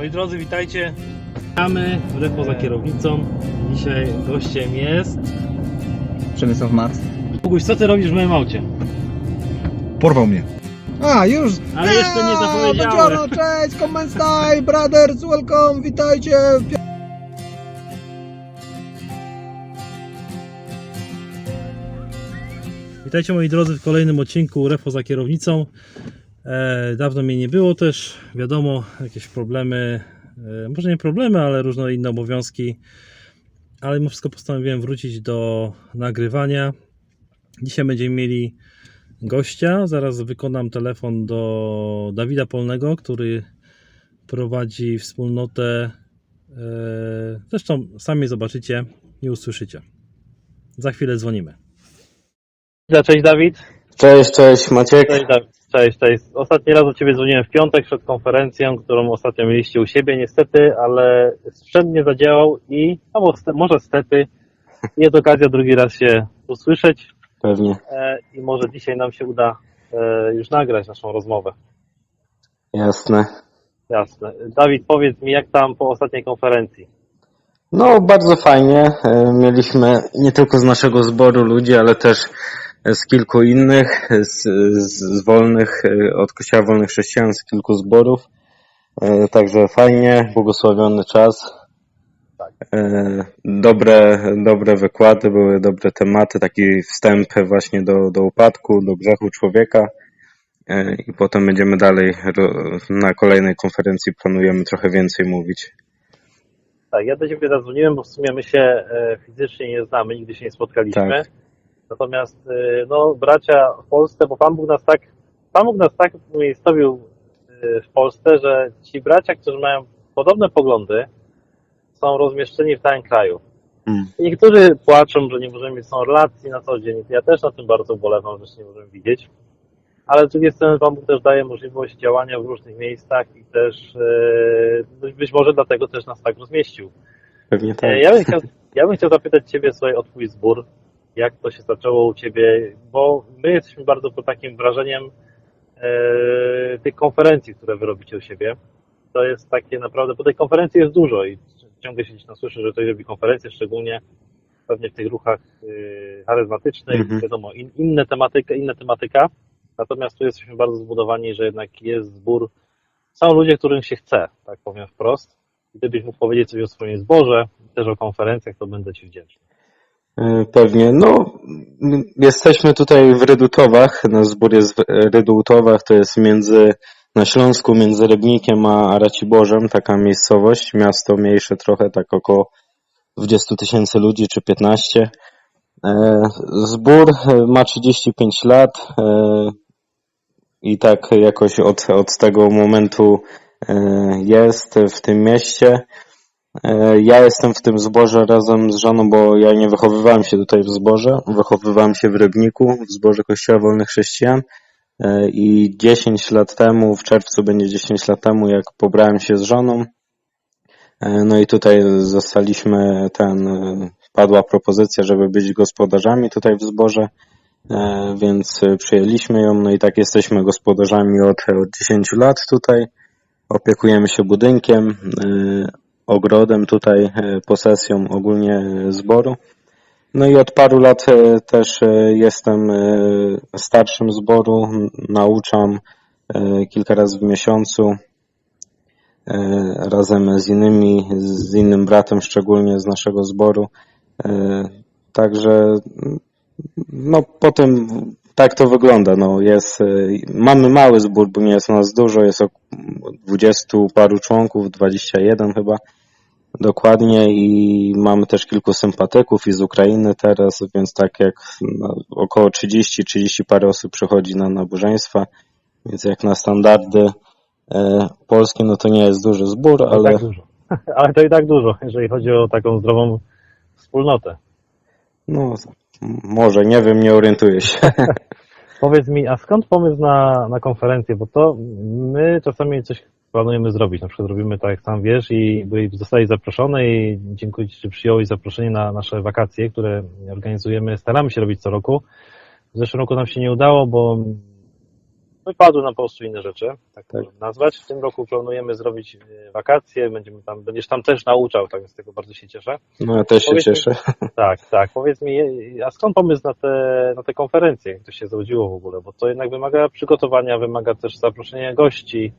Moi drodzy, witajcie. Witamy w Repo za kierownicą. Dzisiaj gościem jest... Przemysław Mat. Boguś, co ty robisz w moim aucie? Porwał mnie. A, już! Ale jeszcze nie zapowiedziałem. Buongiorno, cześć, stai, brothers, welcome, witajcie! Witajcie moi drodzy w kolejnym odcinku Repo za kierownicą. E, dawno mnie nie było też, wiadomo, jakieś problemy, e, może nie problemy, ale różne inne obowiązki, ale mimo wszystko postanowiłem wrócić do nagrywania. Dzisiaj będziemy mieli gościa, zaraz wykonam telefon do Dawida Polnego, który prowadzi wspólnotę, e, zresztą sami zobaczycie i usłyszycie. Za chwilę dzwonimy. Cześć Dawid. Cześć, cześć Maciek. Cześć, cześć, cześć. Ostatni raz do Ciebie dzwoniłem w piątek przed konferencją, którą ostatnio mieliście u siebie, niestety, ale sprzęt nie zadziałał i, albo st- może stety, jest okazja drugi raz się usłyszeć Pewnie. e, i może dzisiaj nam się uda e, już nagrać naszą rozmowę. Jasne. Jasne. Dawid, powiedz mi, jak tam po ostatniej konferencji? No, bardzo fajnie. E, Mieliśmy nie tylko z naszego zboru ludzi, ale też z kilku innych, z, z, wolnych, e, od Kościoła Wolnych Chrześcijan, z kilku zborów. E, Także fajnie, błogosławiony czas. E, Dobre, dobre wykłady, były dobre tematy, taki wstęp właśnie do, do upadku, do grzechu człowieka. I potem będziemy dalej na kolejnej konferencji planujemy trochę więcej mówić. Tak, ja do Ciebie zadzwoniłem, bo w sumie my się fizycznie nie znamy, nigdy się nie spotkaliśmy. Tak. Natomiast, e, no, bracia w Polsce, bo Pan Bóg nas tak, Pan Bóg nas tak umiejscowił e, w Polsce, że ci bracia, którzy mają podobne poglądy, są rozmieszczeni w całym kraju. Mm. I Niektórzy płaczą, że nie możemy mieć są relacji na co dzień. Ja też na tym bardzo ubolewam, że się nie możemy widzieć. Ale z drugiej strony Pan Bóg też daje możliwość działania w różnych miejscach i też e, być może dlatego też nas tak rozmieścił. Pewnie tak. E, Ja bym, chciał, ja bym chciał zapytać Ciebie słuchaj, o Twój zbór. Jak to się zaczęło u Ciebie? Bo my jesteśmy bardzo pod takim wrażeniem e, tych konferencji, które Wy robicie u siebie. To jest takie naprawdę, bo tej konferencji jest dużo i ciągle się gdzieś słyszy, że ktoś robi konferencje, szczególnie pewnie w tych ruchach charyzmatycznych, Mhm. wiadomo, in, inne tematyka, inna tematyka. Natomiast tu jesteśmy bardzo zbudowani, że jednak jest zbór. Są ludzie, którym się chce, tak powiem wprost. Gdybyś mógł powiedzieć coś o swoim zborze, też o konferencjach, to będę Ci wdzięczny. E, Pewnie. No, jesteśmy tutaj w Rydutowach. Nasz zbór jest w Rydutowach, to jest między, na Śląsku, między Rybnikiem a Raciborzem, taka miejscowość, miasto mniejsze trochę, tak około 20 tysięcy ludzi czy 15. E, Zbór e, ma 35 lat i tak jakoś od, od tego momentu jest w tym mieście. E, Ja jestem w tym zborze razem z żoną, bo ja nie wychowywałem się tutaj w zborze, wychowywałem się w Rybniku, w zborze Kościoła Wolnych Chrześcijan. E, i 10 lat temu, w czerwcu będzie 10 lat temu, jak pobrałem się z żoną, e, no i tutaj zostaliśmy, ten, padła propozycja, żeby być gospodarzami tutaj w zborze, więc przyjęliśmy ją, no i tak jesteśmy gospodarzami od, od 10 lat tutaj, opiekujemy się budynkiem, ogrodem tutaj, e, posesją ogólnie e, zboru. No i od paru lat e, też jestem starszym zboru, nauczam kilka razy w miesiącu razem z innymi, z innym bratem szczególnie z naszego zboru. Także no potem tak to wygląda. No, jest, mamy mały zbór, bo nie jest nas dużo, jest około 20 paru członków, 21 chyba dokładnie i mamy też kilku sympatyków i z Ukrainy teraz, więc tak jak no, około 30-30 parę osób przychodzi na nabożeństwa, więc jak na standardy e, polskie, no to nie jest duży zbór, Ale tak dużo. Ale to i tak dużo, jeżeli chodzi o taką zdrową wspólnotę. no może, nie wiem, nie orientuję się. Powiedz mi, a skąd pomysł na, na konferencję? Bo to my czasami coś planujemy zrobić. Na przykład robimy tak, jak sam wiesz, i zostałeś zaproszony i dziękuję Ci, że przyjąłeś zaproszenie na nasze wakacje, które organizujemy. Staramy się robić co roku. W zeszłym roku nam się nie udało, bo wypadły nam po prostu inne rzeczy, tak Tak. nazwać. W tym roku planujemy zrobić e, wakacje, będziemy tam, będziesz tam też nauczał, tak więc z tego bardzo się cieszę. No ja też się Powiedz mi- cieszę. Tak, tak. Powiedz mi, a skąd pomysł na te, na te konferencje? Jak to się zrodziło w ogóle? Bo to jednak wymaga przygotowania, wymaga też zaproszenia gości,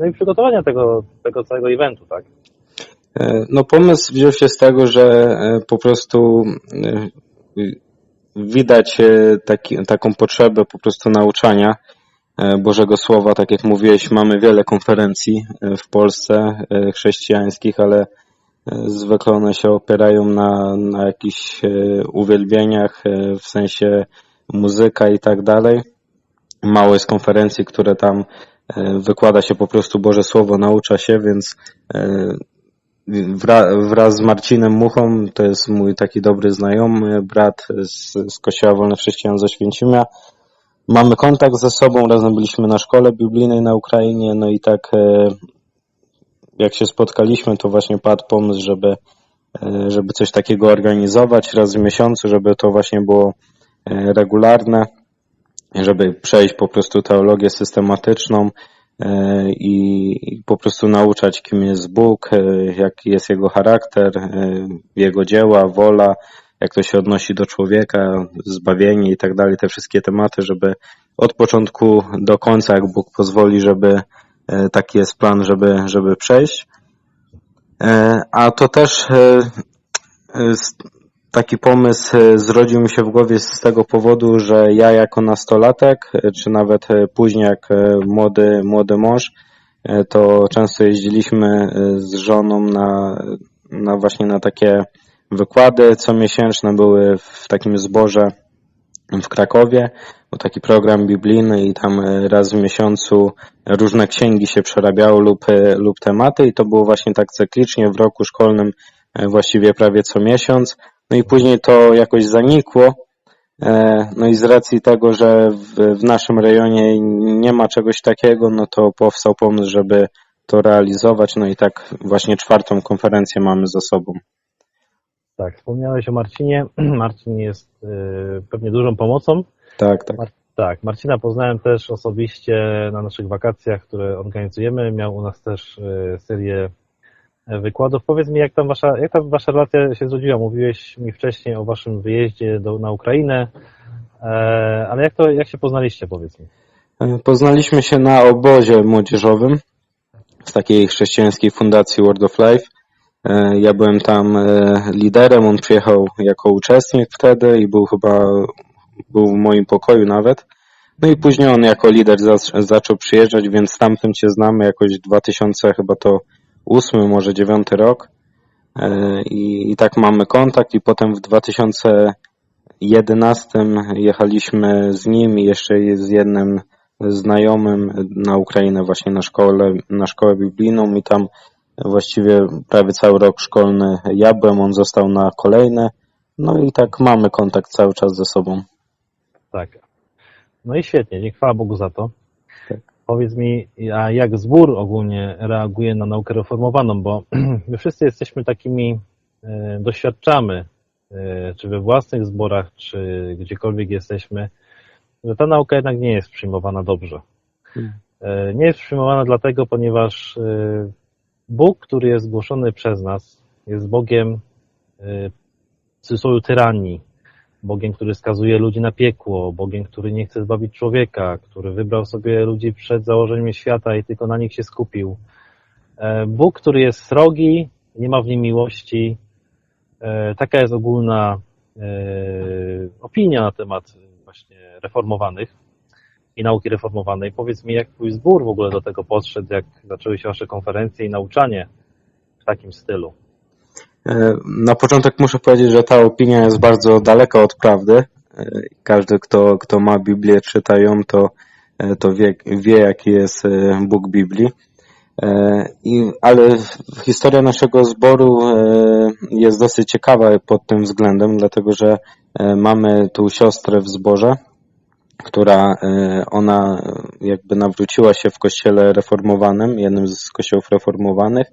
no i przygotowania tego, tego całego eventu, tak? E, No pomysł wziął się z tego, że e, po prostu e, widać e, taki, taką potrzebę po prostu nauczania e, Bożego Słowa. Tak jak mówiłeś, mamy wiele konferencji e, w Polsce e, chrześcijańskich, ale e, zwykle one się opierają na, na jakichś e, uwielbieniach, e, w sensie muzyka i tak dalej. Mało jest konferencji, które tam e, wykłada się po prostu Boże Słowo, naucza się, więc e, Wra, wraz z Marcinem Muchą, to jest mój taki dobry znajomy, brat z, z Kościoła Wolne Chrześcijan ze Święcimia. Mamy kontakt ze sobą, razem byliśmy na szkole biblijnej na Ukrainie, no i tak e, jak się spotkaliśmy, to właśnie padł pomysł, żeby, e, żeby coś takiego organizować raz w miesiącu, żeby to właśnie było e, regularne, żeby przejść po prostu teologię systematyczną, e, i po prostu nauczać, kim jest Bóg, e, jaki jest Jego charakter, e, Jego dzieła, wola, jak to się odnosi do człowieka, zbawienie i tak dalej, te wszystkie tematy, żeby od początku do końca, jak Bóg pozwoli, żeby taki jest plan, żeby, żeby przejść. A to też taki pomysł e, zrodził mi się w głowie z tego powodu, że ja jako nastolatek, e, czy nawet e, później jak młody, młody mąż, to często jeździliśmy z żoną na, na właśnie na takie wykłady comiesięczne, były w takim zborze w Krakowie, był taki program biblijny i tam raz w miesiącu różne księgi się przerabiało lub, lub tematy i to było właśnie tak cyklicznie w roku szkolnym właściwie prawie co miesiąc. No i później to jakoś zanikło. E, No i z racji tego, że w, w naszym rejonie nie ma czegoś takiego, no to powstał pomysł, żeby to realizować. No i tak właśnie czwartą konferencję mamy za sobą. Tak, wspomniałeś o Marcinie. Marcin jest y, pewnie dużą pomocą. Tak, tak. Tak, Marcina poznałem też osobiście na naszych wakacjach, które organizujemy. Miał u nas też y, serię e, wykładów. Powiedz mi, jak tam wasza, jak tam wasza relacja się zrodziła? Mówiłeś mi wcześniej o waszym wyjeździe do, na Ukrainę, e, ale jak to, jak się poznaliście, powiedz mi? E, Poznaliśmy się na obozie młodzieżowym w takiej chrześcijańskiej fundacji Word of Life. E, Ja byłem tam liderem, on przyjechał jako uczestnik wtedy i był chyba był w moim pokoju nawet. No i później on jako lider zac- zaczął przyjeżdżać, więc tamtym cię znamy jakoś 2000 chyba to 8, może 9 rok. E, I, I tak mamy kontakt i potem w 2011 jechaliśmy z nim i jeszcze z jednym znajomym na Ukrainę właśnie na szkołę, na szkołę biblijną i tam właściwie prawie cały rok szkolny ja byłem, on został na kolejne. No i tak mamy kontakt cały czas ze sobą. Tak. No i świetnie, nie chwała Bogu za to. Powiedz mi, a jak zbór ogólnie reaguje na naukę reformowaną, bo my wszyscy jesteśmy takimi, e, doświadczamy, e, czy we własnych zborach, czy gdziekolwiek jesteśmy, że ta nauka jednak nie jest przyjmowana dobrze. Hmm. E, Nie jest przyjmowana dlatego, ponieważ Bóg, który jest głoszony przez nas, jest Bogiem w cudzysłowie tyranii, Bogiem, który skazuje ludzi na piekło, Bogiem, który nie chce zbawić człowieka, który wybrał sobie ludzi przed założeniem świata i tylko na nich się skupił. E, Bóg, który jest srogi, nie ma w nim miłości. E, Taka jest ogólna e, opinia na temat właśnie reformowanych i nauki reformowanej. Powiedz mi, jak twój zbór w ogóle do tego podszedł, jak zaczęły się wasze konferencje i nauczanie w takim stylu? E, Na początek muszę powiedzieć, że ta opinia jest bardzo daleka od prawdy. E, Każdy, kto, kto ma Biblię, czyta ją, to, e, to wie, wie, jaki jest Bóg Biblii. I, ale historia naszego zboru jest dosyć ciekawa pod tym względem, dlatego że mamy tu siostrę w zborze, która ona jakby nawróciła się w kościele reformowanym, jednym z kościołów reformowanych.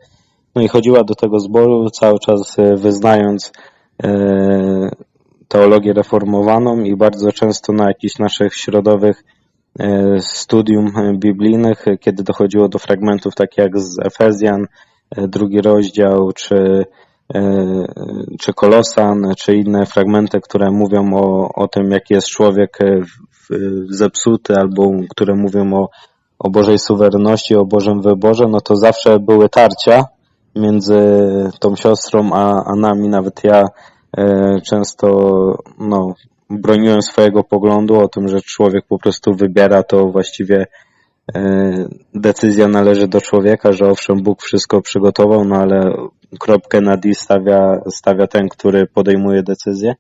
No i chodziła do tego zboru cały czas e, wyznając e, teologię reformowaną i bardzo często na jakichś naszych środowych e, studium biblijnych, kiedy dochodziło do fragmentów takich jak z Efezjan, drugi rozdział, czy, czy Kolosan, czy inne fragmenty, które mówią o, o tym, jaki jest człowiek zepsuty, albo które mówią o, o Bożej suwerenności, o Bożym wyborze, no to zawsze były tarcia między tą siostrą a, a nami. Nawet ja e, często no, broniłem swojego poglądu o tym, że człowiek po prostu wybiera to właściwie e, decyzja należy do człowieka, że owszem, Bóg wszystko przygotował, no ale kropkę na D stawia, stawia ten, który podejmuje decyzję.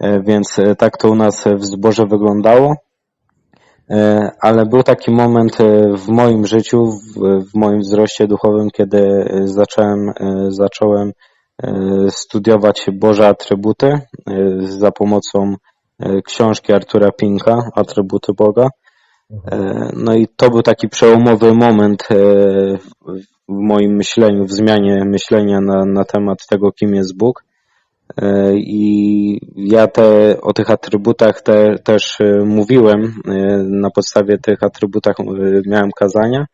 E, Więc e, tak to u nas w zborze wyglądało. E, Ale był taki moment e, w moim życiu, w, moim wzroście duchowym, kiedy e, zacząłem, zacząłem studiować Boże atrybuty za pomocą książki Artura Pinka, Atrybuty Boga. No i to był taki przełomowy moment w moim myśleniu, w zmianie myślenia na, na temat tego, kim jest Bóg. E, I ja te, o tych atrybutach te, też e, mówiłem. e, Na podstawie tych atrybutach miałem kazania.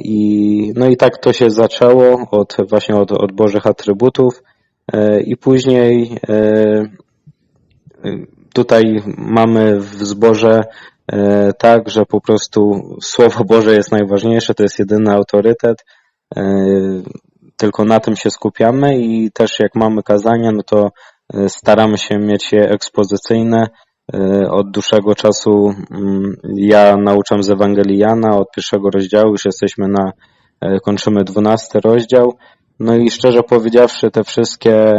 I, no i tak to się zaczęło od właśnie od, od Bożych atrybutów. I później tutaj mamy w zborze tak, że po prostu Słowo Boże jest najważniejsze, to jest jedyny autorytet. Tylko na tym się skupiamy i też jak mamy kazania, no to e, staramy się mieć je ekspozycyjne. E, Od dłuższego czasu mm, ja nauczam z Ewangelii Jana, od pierwszego rozdziału już jesteśmy na, e, kończymy dwunasty rozdział. No i szczerze powiedziawszy, te wszystkie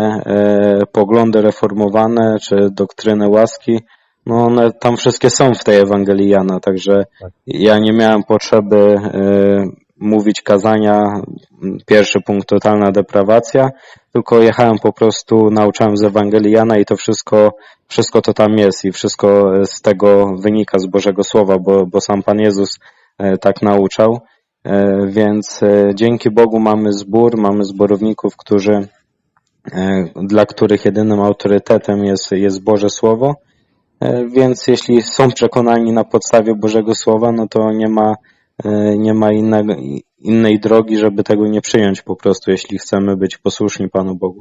poglądy reformowane, czy doktryny łaski, no one tam wszystkie są w tej Ewangelii Jana, także Tak. ja nie miałem potrzeby mówić kazania, pierwszy punkt totalna deprawacja, tylko jechałem po prostu, nauczałem z Ewangelii Jana i to wszystko, wszystko to tam jest i wszystko z tego wynika z Bożego Słowa, bo, bo sam Pan Jezus e, tak nauczał. E, Więc e, dzięki Bogu mamy zbór, mamy zborowników, którzy, e, dla których jedynym autorytetem jest, jest Boże Słowo. E, Więc jeśli są przekonani na podstawie Bożego Słowa, no to nie ma, e, nie ma innego, innej drogi, żeby tego nie przyjąć po prostu, jeśli chcemy być posłuszni Panu Bogu.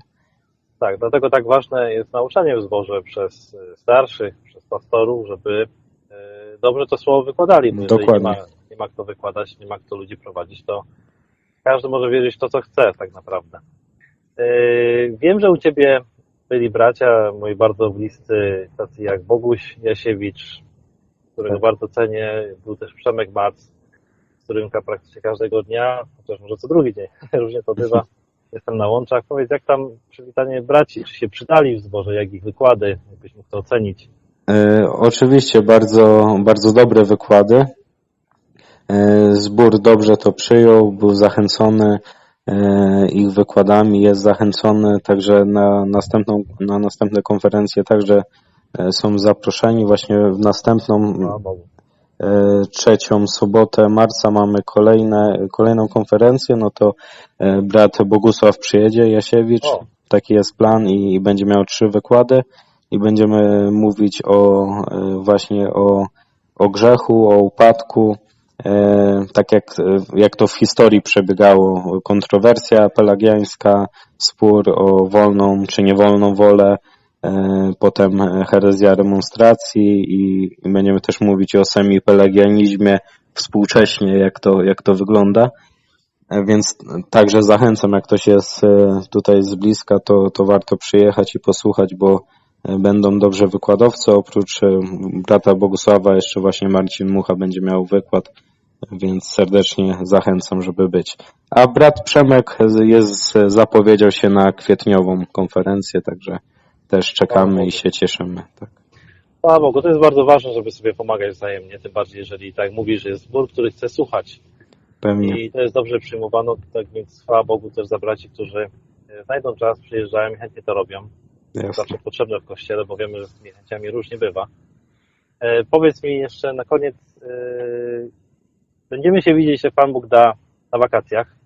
Tak, dlatego tak ważne jest nauczanie w zborze przez e, starszych, przez pastorów, żeby e, dobrze to słowo wykładali. Bo nie Dokładnie. ma, nie ma kto wykładać, nie ma kto ludzi prowadzić, to każdy może wierzyć w to, co chce tak naprawdę. E, Wiem, że u Ciebie byli bracia, moi bardzo bliscy, tacy jak Boguś Jasiewicz, którego Tak. bardzo cenię, był też Przemek Mac, którym praktycznie każdego dnia, chociaż może co drugi dzień, różnie to bywa, jestem na łączach. Powiedz, jak tam przywitanie braci, czy się przydali w zborze, jak ich wykłady, jakbyś mógł to ocenić? E, Oczywiście bardzo, bardzo dobre wykłady. E, Zbór dobrze to przyjął, był zachęcony e, ich wykładami, jest zachęcony, także na następną, na następne konferencje także e, są zaproszeni. Właśnie w następną e, trzecią sobotę marca mamy kolejne, kolejną konferencję, no to e, brat Bogusław przyjedzie, Jasiewicz, O. taki jest plan i będzie miał trzy wykłady. I będziemy mówić o e, właśnie o, o grzechu, o upadku, e, tak jak, jak to w historii przebiegało, kontrowersja pelagiańska, spór o wolną czy niewolną wolę, e, potem herezja remonstracji i, będziemy też mówić o semipelagianizmie współcześnie, jak to, jak to wygląda. E, Więc także zachęcam, jak ktoś jest e, tutaj z bliska, to, to warto przyjechać i posłuchać, bo e, będą dobrze wykładowcy. Oprócz e, brata Bogusława jeszcze właśnie Marcin Mucha będzie miał wykład, więc serdecznie zachęcam, żeby być. A brat Przemek jest, zapowiedział się na kwietniową konferencję, także też czekamy i się cieszymy. Tak. Chwała Bogu, to jest bardzo ważne, żeby sobie pomagać wzajemnie, tym bardziej, jeżeli tak mówisz, że jest zbór, który chce słuchać. Pewnie. I to jest dobrze przyjmowane, tak więc chwała Bogu też za braci, którzy e, znajdą czas, przyjeżdżają i chętnie to robią. To Jasne. zawsze potrzebne w kościele, bo wiemy, że z tymi chęciami różnie bywa. E, powiedz mi jeszcze na koniec, e, będziemy się widzieć, jak Pan Bóg da na wakacjach.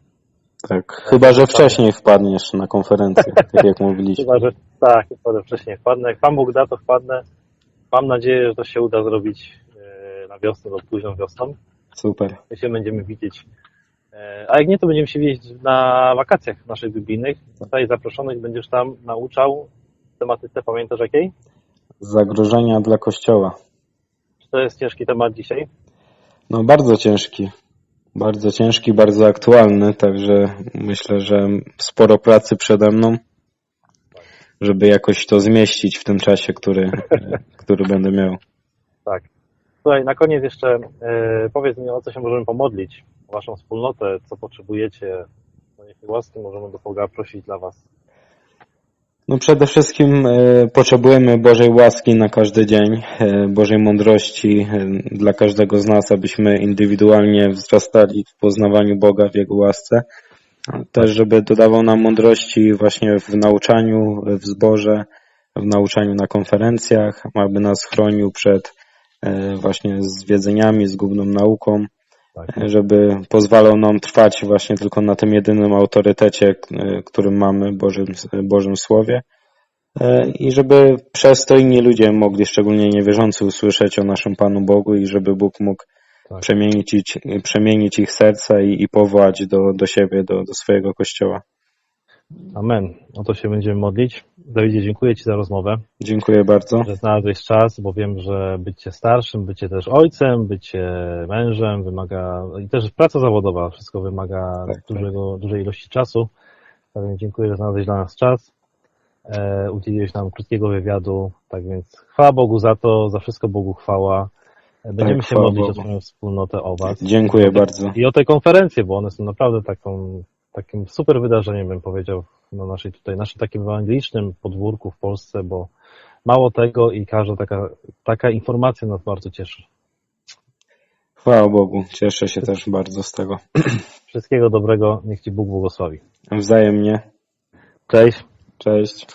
Tak. Chyba, że wcześniej wpadniesz na konferencję, tak jak mówiliśmy. Chyba, że tak, chyba, że wcześniej wpadnę. Jak Pan Bóg da, to wpadnę. Mam nadzieję, że to się uda zrobić e, na wiosnę lub późną wiosną. Super. My się będziemy widzieć. E, A jak nie, to będziemy się widzieć na wakacjach naszych biblijnych. Tutaj zaproszonych będziesz tam nauczał tematyce, pamiętasz jakiej? Zagrożenia dla Kościoła. Czy to jest ciężki temat dzisiaj? No bardzo ciężki. Bardzo ciężki, bardzo aktualny, także myślę, że sporo pracy przede mną, żeby jakoś to zmieścić w tym czasie, który, który będę miał. Tak. Słuchaj, na koniec jeszcze e, powiedz mi, o co się możemy pomodlić, o waszą wspólnotę, co potrzebujecie. No niech łaski możemy do Boga prosić dla was. No przede wszystkim e, potrzebujemy Bożej łaski na każdy dzień, e, Bożej mądrości e, dla każdego z nas, abyśmy indywidualnie wzrastali w poznawaniu Boga w Jego łasce. Też, żeby dodawał nam mądrości właśnie w nauczaniu, w zborze, w nauczaniu na konferencjach, aby nas chronił przed właśnie zwiedzeniami, zgubną nauką, żeby pozwalał nam trwać właśnie tylko na tym jedynym autorytecie, e, którym mamy, Bożym, Bożym Słowie. E, I żeby przez to inni ludzie mogli, szczególnie niewierzący, usłyszeć o naszym Panu Bogu i żeby Bóg mógł Tak. przemienić, ich- przemienić ich serca i, i powołać do, do siebie, do, do swojego Kościoła. Amen. O to się będziemy modlić. Dawidzie, dziękuję Ci za rozmowę, Dziękuję bardzo. że znalazłeś czas, bo wiem, że bycie starszym, bycie też ojcem, bycie mężem wymaga, i też praca zawodowa, wszystko wymaga Tak, tak. dużego, dużej ilości czasu. Tak więc dziękuję, że znalazłeś dla nas czas. E, udzieliłeś nam krótkiego wywiadu, tak więc chwała Bogu za to, za wszystko Bogu chwała. E, Będziemy się chwała modlić o Bogu. swoją wspólnotę, o Was. Dziękuję bardzo. I o te konferencje, bo one są naprawdę taką, takim super wydarzeniem, bym powiedział, na naszej tutaj, naszym takim ewangelicznym podwórku w Polsce, bo mało tego i każda taka, taka informacja nas bardzo cieszy. Chwała Bogu. Cieszę się też bardzo z tego. Wszystkiego dobrego, niech Ci Bóg błogosławi. Wzajemnie. Cześć. Cześć.